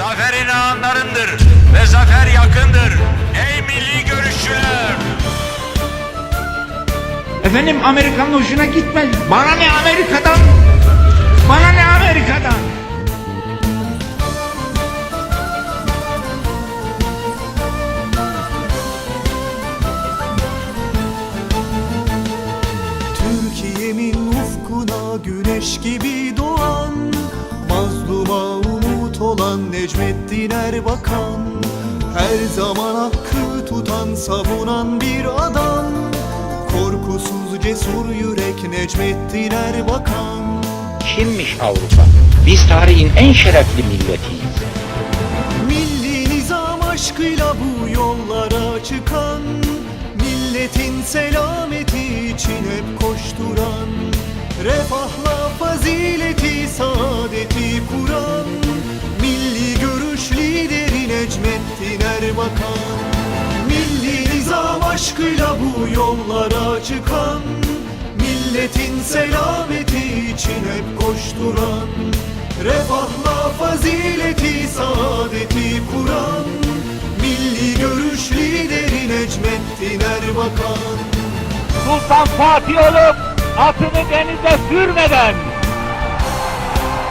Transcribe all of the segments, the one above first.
Zafer inananlarındır ve zafer yakındır. Ey milli görüşçüler! Efendim Amerika'nın hoşuna gitmez. Bana ne Amerika'dan? Bana ne Amerika'dan? Türkiye'min ufkuna güneş gibi doğan olan Necmettin Erbakan Her zaman hakkı tutan savunan bir adam Korkusuz cesur yürek Necmettin Erbakan Kimmiş Avrupa? Biz tarihin en şerefli milletiyiz. Milli nizam aşkıyla bu yollara çıkan Milletin selameti için hep koşturan Refahla fazileti saadeti aşkıyla bu yollara çıkan Milletin selameti için hep koşturan Refahla fazileti saadeti kuran Milli görüş lideri Necmettin Erbakan. Sultan Fatih olup atını denize sürmeden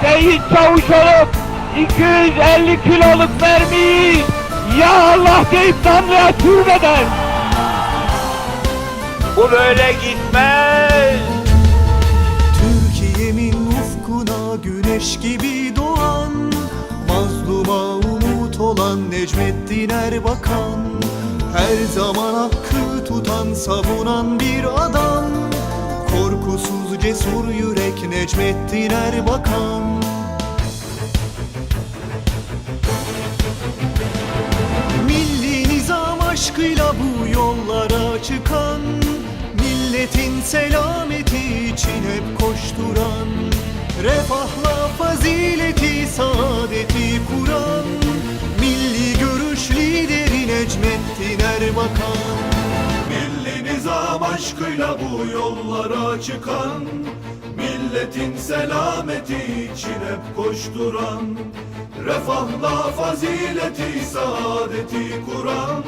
Seyit Çavuş olup 250 kiloluk mermiyi Ya Allah deyip Tanrı'ya sürmeden Bu böyle gitmez. Türkiye'min ufkuna güneş gibi doğan Mazluma umut olan Necmettin Erbakan Her zaman hakkı tutan savunan bir adam. Korkusuz cesur yürek Necmettin Erbakan. Milli nizam aşkıyla bu yollara çıkan Milletin selameti için hep koşturan Refahla fazileti saadeti kuran Milli görüş lideri Necmettin Erbakan. Milli nizam aşkıyla bu yollara çıkan Milletin selameti için hep koşturan Refahla fazileti saadeti kuran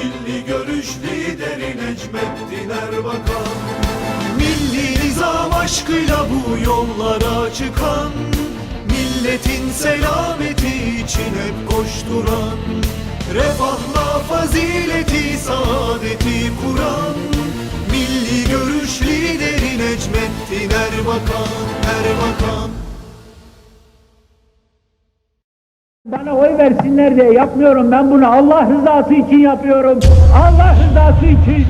Milli görüş lideri Necmettin Erbakan. Milli nizam aşkıyla bu yollara çıkan Milletin selameti için hep koşturan Refahla fazileti saadeti kuran Milli görüş lideri Necmettin Erbakan Erbakan Bana oy versinler diye yapmıyorum. Ben bunu Allah rızası için yapıyorum. Allah rızası için